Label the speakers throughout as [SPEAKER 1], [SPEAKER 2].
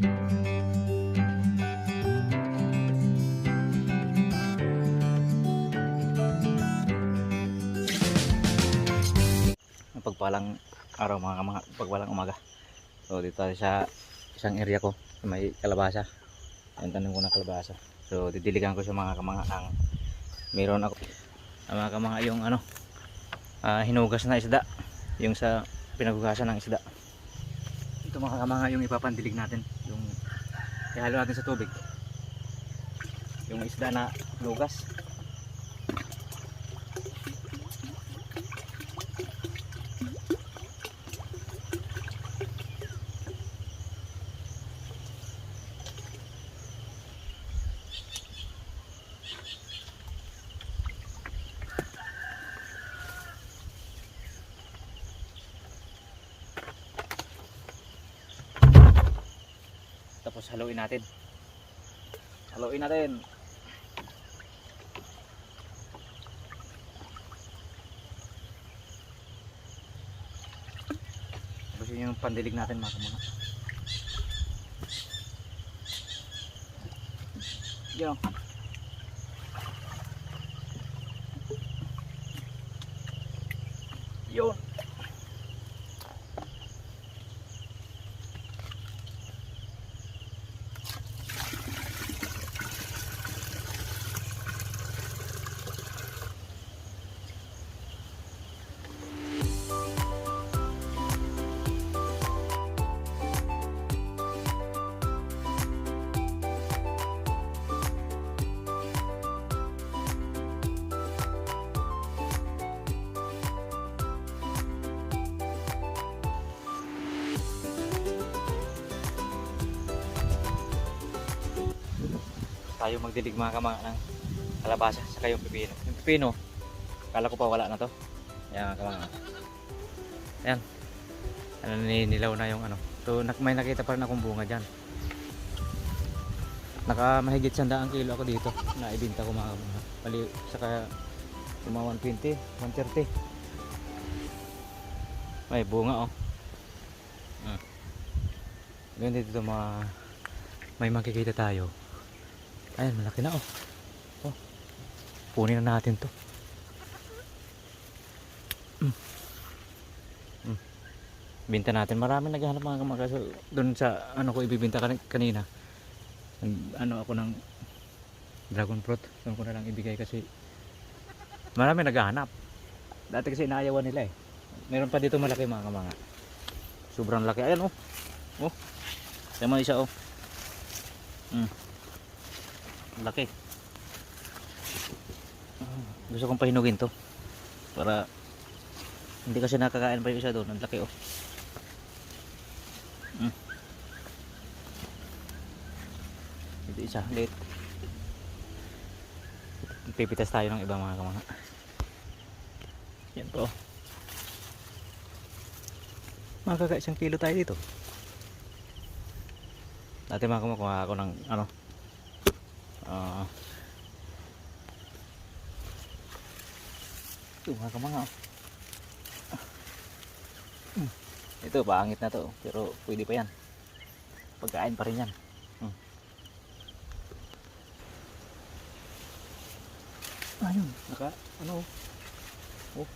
[SPEAKER 1] pagpalang araw mga mga pagpalang umaga. So dito sa isang area ko may kalabasa. Yung tanong ko na kalabasa. So didiligan ko sa mga kamanga ng meron ako. Ang mga kamanga yung ano ah, hinugas na isda yung sa pinaghugasan ng isda. Ito mga kamanga yung ipapandilig natin ihalo natin sa tubig. Yung isda na hinugas Tapos haluin natin. Haluin natin. Tapos yun yung pandilig natin mga kamanga. Yan. Tayo magdilig mga kamanga ng kalabasa sa yung pipino. Yung pipino, kala ko pa wala na to. Yan mga kamanga. Yan. Ano ninilaw na yung ano. So may nakita pa rin akong bunga dyan. Naka mahigit sandaang kilo ako dito na ibinta ko mga kamanga. Mali, saka mga 120, 130. May bunga oh. Hmm. Ganyan dito mga may makikita tayo. Ayan, malaki na oh. Oh. Punin na natin 'to. Mm. Mm. Binta natin. Marami naghahanap mga kamakaso doon sa ano ko ibibinta kan- kanina. Ano ako ng dragon fruit. Doon ko na lang ibigay kasi marami naghahanap. Dati kasi inaayawan nila eh. Meron pa dito malaki mga kamanga. Sobrang laki. Ayan oh. Oh. Tama isa oh. Mm. Laki. Gusto kong pahinugin to. Para hindi kasi nakakain pa yung isa doon. Ang laki oh. Mm. Ito isa. Late. Pipitas tayo ng iba mga kamanga. Yan po. Makaka isang kilo tayo dito. Dati mga kumukuha ako ng ano Ah. ito mga kamanga. Hmm. Ito pangit na to pero pwede pa yan. Pagkain pa rin yan. Hmm. Ayun, naka ano oh.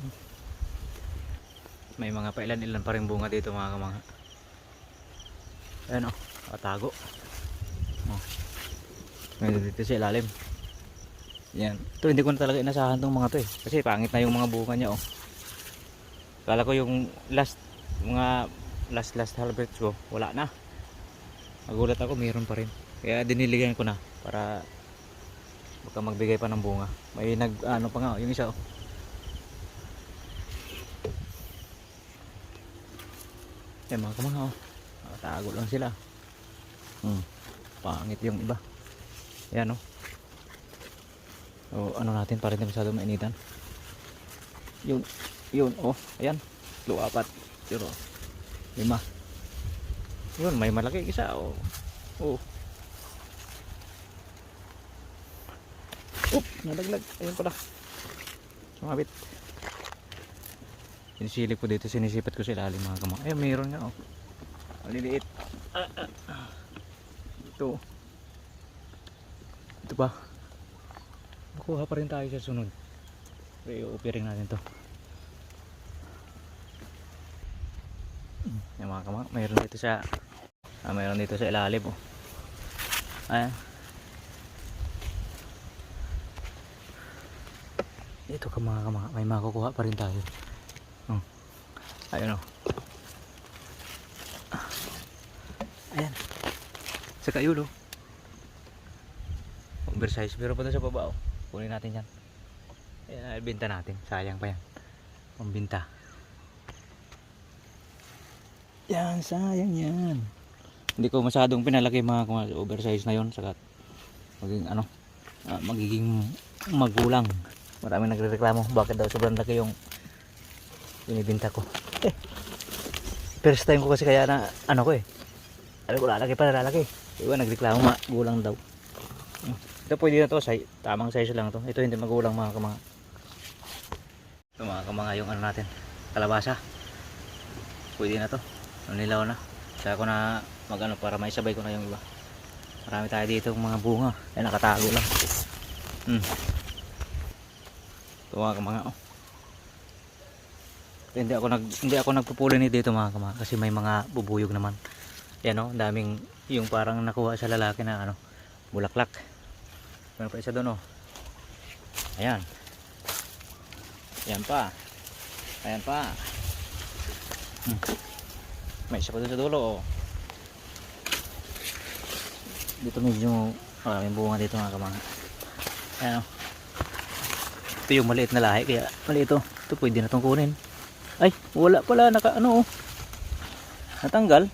[SPEAKER 1] Hmm. May mga pailan-ilan pa rin bunga dito mga kamanga. Ayan oh, nakatago. Meron dito sa ilalim. Yan. Ito hindi ko na talaga inasahan tong mga to eh. Kasi pangit na yung mga bunga niya oh. Kala ko yung last mga last last harvest ko wala na. Nagulat ako mayroon pa rin. Kaya diniligan ko na para baka magbigay pa ng bunga. May nag ano pa nga oh, yung isa oh. Yan mga kamanga oh. Nakatago lang sila. Hmm. Pangit yung iba. Ayan oh. O ano natin para hindi masyado mainitan. Yun. Yun oh. Ayan. Lo apat. Yun. Lima. Yun may malaki isa oh. Oh. Oop, nadaglag. Ayun pala. Sumabit. Sinisilip ko dito, sinisipat ko sa ilalim mga kamang. Ayun, mayroon nga oh. Maliliit. Ah. Ito. Ito ba? Makuha pa rin tayo sa sunod. Pero i-opening natin to. Yung mga kama, mayroon dito sa ah, mayroon dito sa ilalim oh. Ayan. Ito ka mga kama, may makukuha pa rin tayo. Oh. Ayun oh. Ayan. Sa kayulo. Oversize. Pero pa sa baba. Oh. Kunin natin yan. Ayan, benta natin. Sayang pa yan. Pambinta. Yan, sayang yan. Hindi ko masyadong pinalaki mga kuma- oversize na yon Saka maging ano, ah, magiging magulang. Marami nagrereklamo. Bakit daw sobrang laki yung binibinta ko. Eh, first time ko kasi kaya na ano ko eh. Alam ko lalaki pa lalaki. Iba nagreklamo magulang daw. Ito pwede na to, say, tamang size lang to. Ito hindi magulang mga kamanga. Ito mga kamanga yung ano natin, kalabasa. Pwede na to. Nilaw na. Kaya ko na mag ano para maisabay ko na yung iba. Marami tayo dito mga bunga. Ay nakatago lang. Hmm. Ito mga kamanga oh. Hindi ako nag hindi ako nagpupulinit dito mga kamanga kasi may mga bubuyog naman. Yan oh, daming yung parang nakuha sa lalaki na ano, bulaklak. Meron pa isa doon oh. Ayan. Ayan pa. Ayan pa. Hmm. May isa pa doon sa dulo oh. Dito medyo maraming bunga dito mga kamanga. Ayan oh. Ito yung maliit na lahi kaya maliit oh. Ito pwede na itong kunin. Ay, wala pala naka ano oh. Natanggal.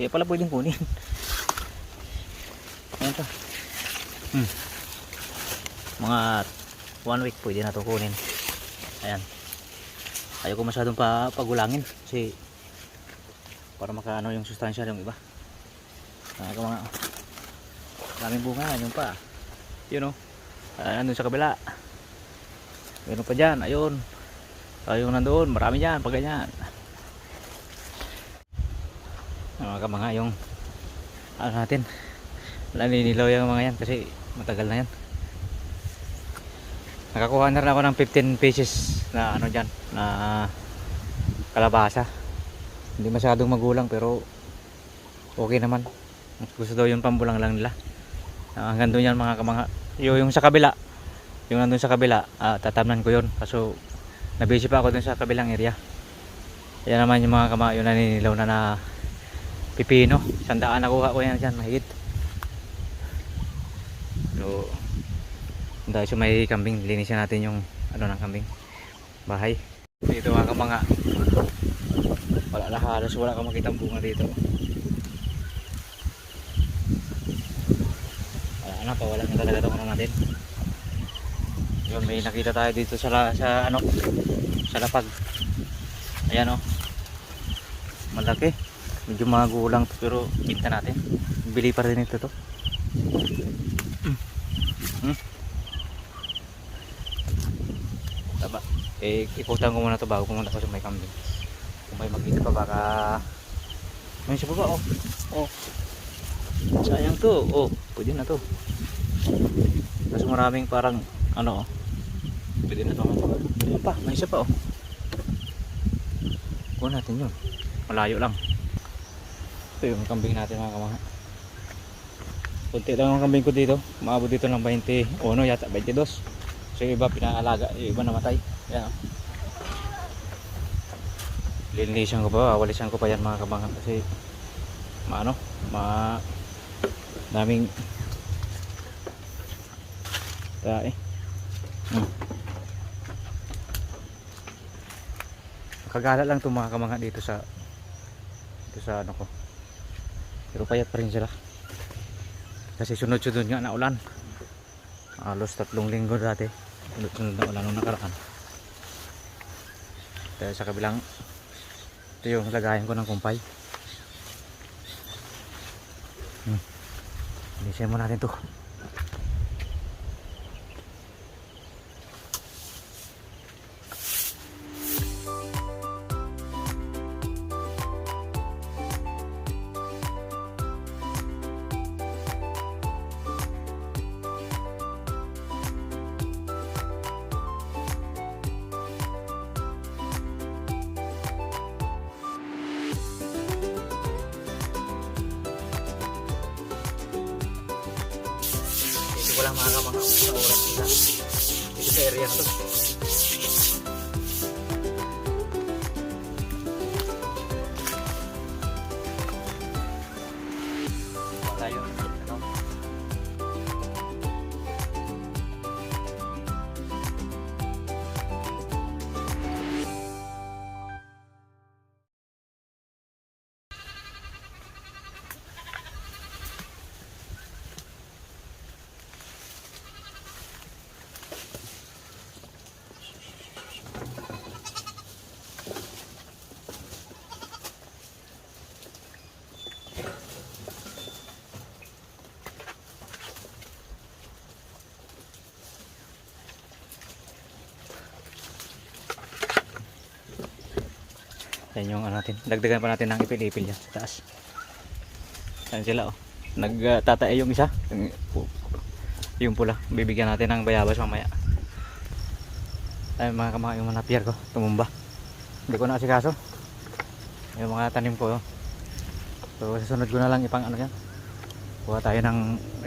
[SPEAKER 1] Kaya pala pwedeng kunin. Ayan pa. Hmm. Mga one week pwede na ito kunin. Ayan. Ayaw ko masyadong pa pagulangin kasi para makaano yung sustansya yung iba. Mga mga daming bunga yung pa. Yun oh. Ah, nandun sa kabila. Meron pa dyan. Ayun. Ayun nandun. Marami dyan. Pag ganyan. Mga kamanga yung ano natin naninilaw yung mga yan kasi matagal na yan. Nakakuha na rin ako ng 15 pieces na ano dyan na kalabasa. Hindi masyadong magulang pero okay naman. Gusto daw yung pambulang lang nila. Ah, hanggang doon yan mga kamanga yung, yung sa kabila yung nandun sa kabila ah, tatamnan ko yun. Kaso nabisi pa ako dun sa kabilang area. Yan naman yung mga kamanga yung naninilaw na na pipino. Sandaan nakuha ko yan dyan mahigit so dahil sa may kambing linisin natin yung ano ng kambing. Bahay. Dito mga. Kamanga wala na halos wala kang makitang bunga dito. Wala na pa wala na talaga itong ano natin. Yun may nakita tayo dito sa, sa ano sa lapag. Ayan o malaki. Medyo magulang pero binta natin. Bili pa rin ito to hmm. taba eh ikutan ko muna to bago pumunta ko sa may kambing. Kung may makita pa baka may isa pa ba oh. Oh. Sayang to oh. Pwede na to. Kasi maraming parang ano oh. Pwede na to Ayun pa may isa pa oh. Kuha natin yun. Malayo lang. Ito yung kambing natin mga kamaha. Kunti lang ang kambing ko dito. Maabot dito ng 20 o no yata 22 so yung iba pinaalaga yung iba namatay yan lilinisan ko pa walisan ko pa yan mga kabangan kasi maano ma daming tae. Hmm. kagala lang itong mga kamanga dito sa dito sa ano ko. Pero payat pa rin sila. Kasi sunod-sunod nga na ulan halos tatlong linggo dati sunod-sunod na ulan nung nakaraan kaya sa kabilang ito yung lagayan ko ng kumpay hmm. Linisin mo natin to mga kamanga sa oras na dito sa area na to. Yan yung ano natin. Dagdagan pa natin ng ipil-ipil yan sa taas. Yan sila oh. Nagtatae yung isa. Yung, pula. Bibigyan natin ng bayabas mamaya. Ay mga kamaka yung mga napier ko. Tumumba. Hindi ko na asikaso. Yung mga tanim ko. oh. So sa sunod ko na lang ipang ano yan. Kuha tayo ng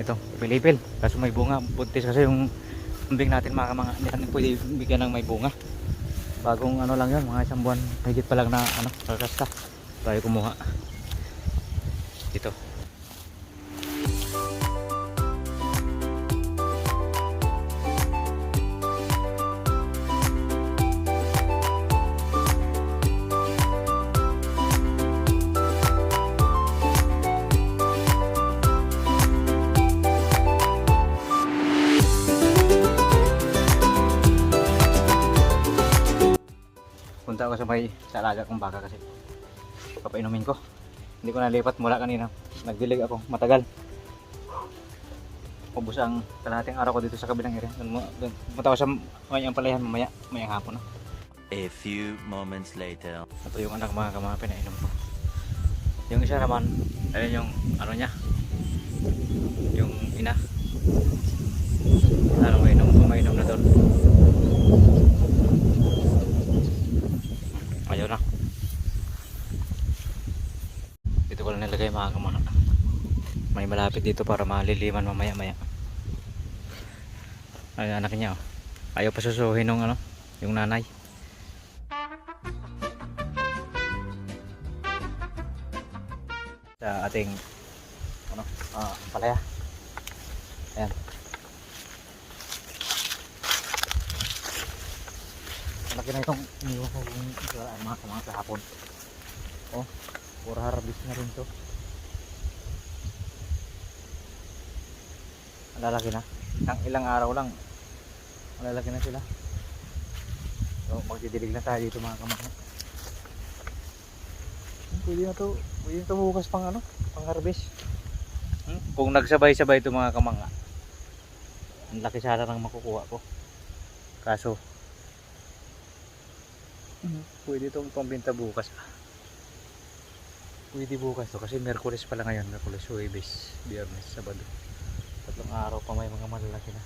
[SPEAKER 1] ito, ipil-ipil. Kaso may bunga. Buntis kasi yung umbing natin mga kamaka. Hindi natin pwede bigyan ng may bunga bagong ano lang yun mga isang buwan higit pa lang na ano kakasta tayo kumuha. Dito may sa alaga kong baka kasi papainumin ko. Hindi ko nalipat mula kanina. Nagdilig ako. Matagal. Ubos ang kalahating araw ko dito sa kabilang area. Dun- punta ako sa may ang palayan. Mamaya mayang hapon no?
[SPEAKER 2] A few moments later.
[SPEAKER 1] ito yung anak mga kammga pinainom ko. Yung isa naman ayun yung ano niya. Yung ina. Ano mainom mainom na doon ayun na nilagay mga kamana may malapit dito para maliliman mamaya maya ay anak niya oh. ayaw pa susuhin ng ano yung nanay. Sa ating ano ah palaya. Ayan. Laki na itong iniwan ko yung sa mga mga kahapon. Oh puro harvest na rin to malalaki na ang ilang araw lang malalaki na sila so magdidilig na tayo dito mga kamaka pwede na to pwede na to bukas pang ano pang harvest hmm? kung nagsabay-sabay ito mga kamanga ang laki sana ng makukuha ko kaso Hmm, Pwede itong pambenta bukas. Pwede bukas to kasi Merkulis pala ngayon. Merkulis, Huwebes, Biyernes, Sabado. Tatlong araw pa may mga malalaki na.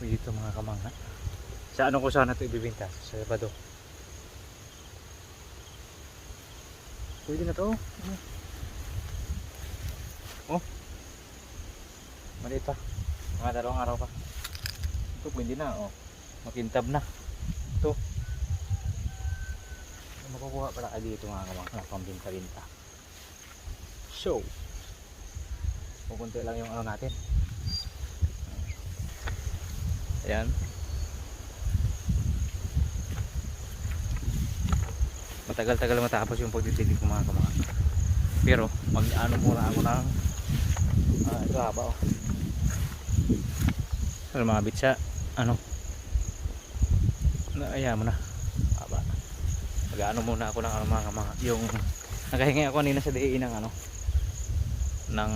[SPEAKER 1] Pwede ito mga kamangha. Sa ano ko sana ito ibibenta? Sa Sabado. Pwede na to. Ano? Oh. Maliit pa. Mga dalawang araw pa. Ito pwede na. Oh. Makintab na ito makukuha pala ka dito mga kamang pambinta-binta so pupunti lang yung ano natin. Ayan. Matagal-tagal matapos yung pagtitilig ng mga kamang pero mag ano muna ako ng ah, ito haba oh. Lumabit sa ano? Na ayan mo na. Haba. Mag-ano muna ako ng ano mga mga yung nakahingi ako kanina sa DE ng ano ng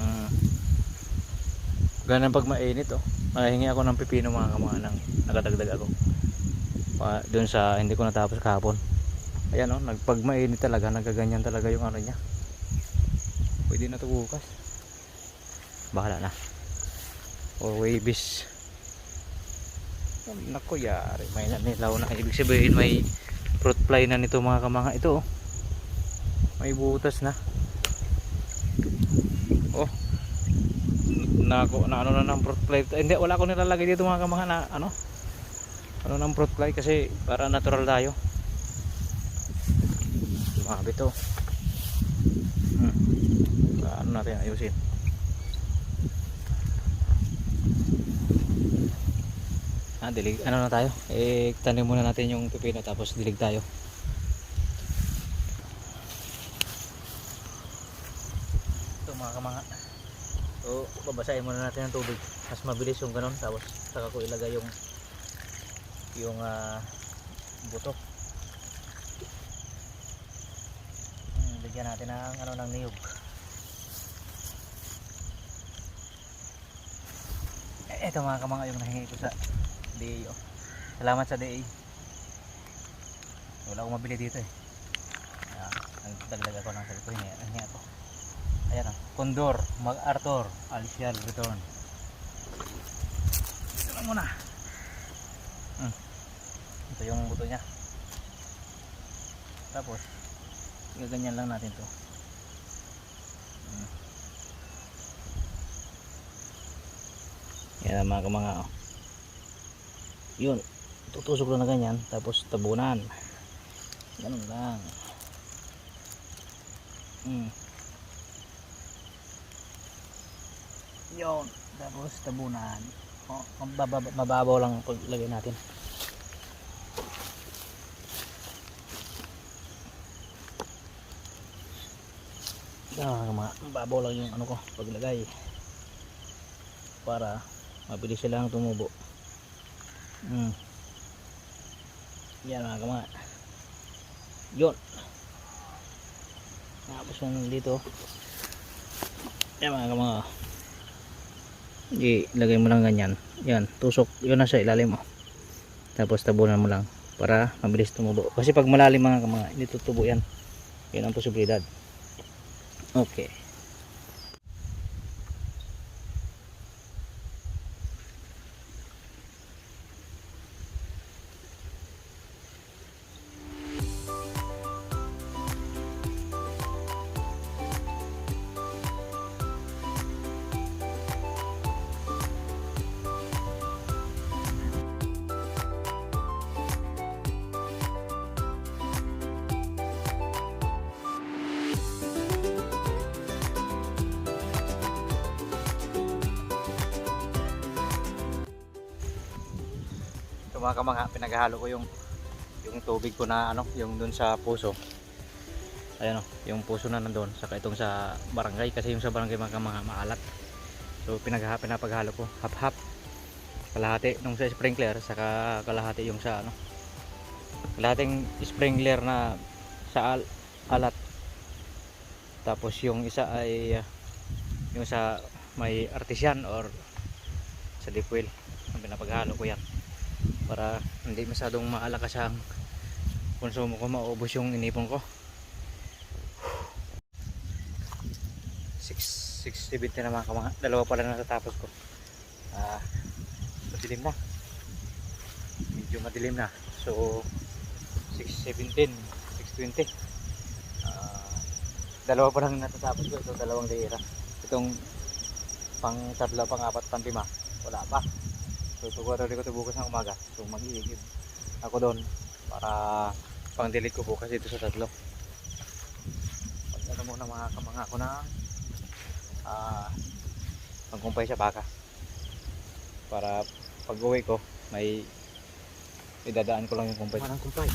[SPEAKER 1] ganun pag mainit oh nakahingi ako ng pipino mga kamanga ng nakadagdag ako dun sa hindi ko natapos kahapon ayan oh nagpag mainit talaga nagaganyan talaga yung ano niya pwede na to bukas bahala na or waybis Nako yari, may nanilaw na. Ibig sabihin may fruit fly na nito mga kamanga. Ito oh. May butas na. Oh. Na, na ano na ng fruit fly. Hindi, wala ko nilalagay dito mga kamanga na ano. Ano ng fruit fly kasi para natural tayo. Sumabit to. Hmm. Ano natin ayusin. Ah, dilig, ano na tayo? Eh, tanim muna natin yung pipino tapos dilig tayo. Ito mga kamanga. So, babasahin muna natin ng tubig. Mas mabilis yung ganun. Tapos, saka ko ilagay yung yung ah, buto. Hmm, bigyan natin ng ano ng niyog. Ito mga kamanga yung nahingi ko sa DA. Oh. Salamat sa DA. Wala akong mabili dito eh. Ayan, nagdagdag ako ng sabi ko. Hingi, hingi ako. Ayan o. Condor, MacArthur, Alicial Return. Ito lang muna. Hmm. Ito yung buto niya. Tapos, gaganyan lang natin to. Hmm. Yan mga kamanga oh. Yun. Tutusok lang na ganyan. Tapos tabunan. Ganun lang. Hmm. Yun. Tapos tabunan. O, mababa- mababaw lang ang paglagay natin. Ah, mababaw lang yung ano ko paglagay. Para mabilis silang tumubo. Hmm. Yan mga kama. Yun. Tapos yung dito. Yan mga kama. Di, lagay mo lang ganyan. Yan, tusok. Yun na sa ilalim mo. Tapos tabunan mo lang para mabilis tumubo. Kasi pag malalim mga kama, hindi tutubo yan. Yan ang posibilidad. Okay. Mga pinaghalo ko yung yung tubig ko na ano, yung dun sa puso. Ayan o, yung puso na nandun, saka itong sa barangay kasi yung sa barangay mga kamanga maalat. So pinagha pinapaghalo ko, hap-hap. Kalahati nung sa sprinkler, saka kalahati yung sa ano. Kalahating sprinkler na sa al alat. Tapos yung isa ay uh, yung sa may artisan or sa deep well. Ang pinapaghalo ko yan para hindi masyadong maalakas ang konsumo ko maubos yung inipon ko. 6 670 na mga kamanga dalawa pala na natapos ko. Ah madilim na. Medyo madilim na. So 617 620 ah dalawa pa lang natatapos ko. Ito dalawang daira itong pang tatlo pang apat pang lima wala pa So tugurin ko ito bukas ng umaga. So mag-iigib ako doon para pang delete ko bukas dito sa tatlo. Pag ano muna mga kamanga ko na ah pangkumpay sa baka. Para pag uwi ko may idadaan ko lang yung kumpay. Parang kumpay.